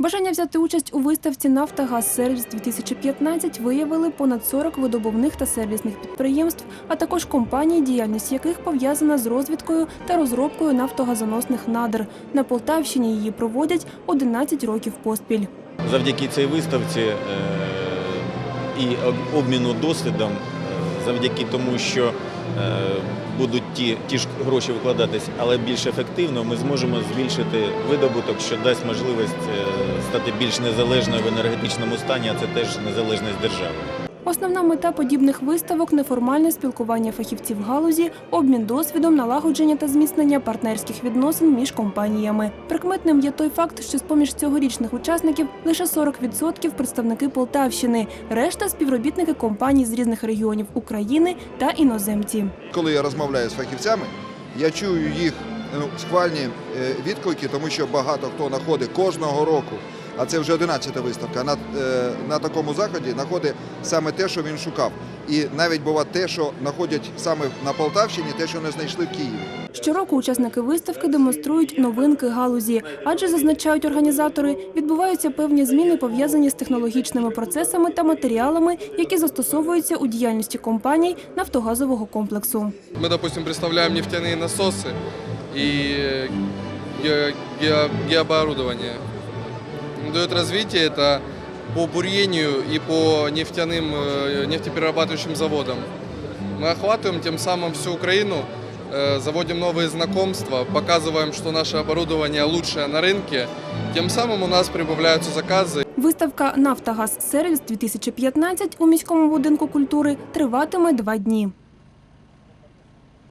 Бажання взяти участь у виставці «Нафтогаз Сервіс 2015 виявили понад 40 видобувних та сервісних підприємств, а також компаній, діяльність яких пов'язана з розвідкою та розробкою нафтогазоносних надр. На Полтавщині її проводять 11 років поспіль. Завдяки цій виставці е, і обміну досвідом, е, завдяки тому, що будуть ті, ті ж гроші викладатись, але більш ефективно, ми зможемо збільшити видобуток, що дасть можливість е, стати більш незалежною в енергетичному стані, а це теж незалежність держави. Основна мета подібних виставок неформальне спілкування фахівців галузі, обмін досвідом, налагодження та зміцнення партнерських відносин між компаніями. Прикметним є той факт, що з поміж цьогорічних учасників лише 40% представники Полтавщини, решта співробітники компаній з різних регіонів України та іноземці. Коли я розмовляю з фахівцями, я чую їх ну, схвальні е, відклики, тому що багато хто знаходить кожного року, а це вже 11-та виставка, на, е, на такому заході знаходить саме те, що він шукав. І навіть буває те, що знаходять саме на Полтавщині, те, що не знайшли в Києві. Щороку учасники виставки демонструють новинки галузі, адже зазначають організатори, відбуваються певні зміни пов'язані з технологічними процесами та матеріалами, які застосовуються у діяльності компаній нафтогазового комплексу. Мы, допустим, представляем нефтяные насосы и э, ге- ге- геооборудование. Дает развитие это по бурению и по нефтяным, э, нефтеперерабатывающим заводам. Мы охватываем тем самым всю Украину, э, заводим новые знакомства, показываем, что наше оборудование лучшее на рынке. Тем самым у нас прибавляются заказы. Виставка Нафтогаз Сервіс 2015 у міському будинку культури триватиме два дні.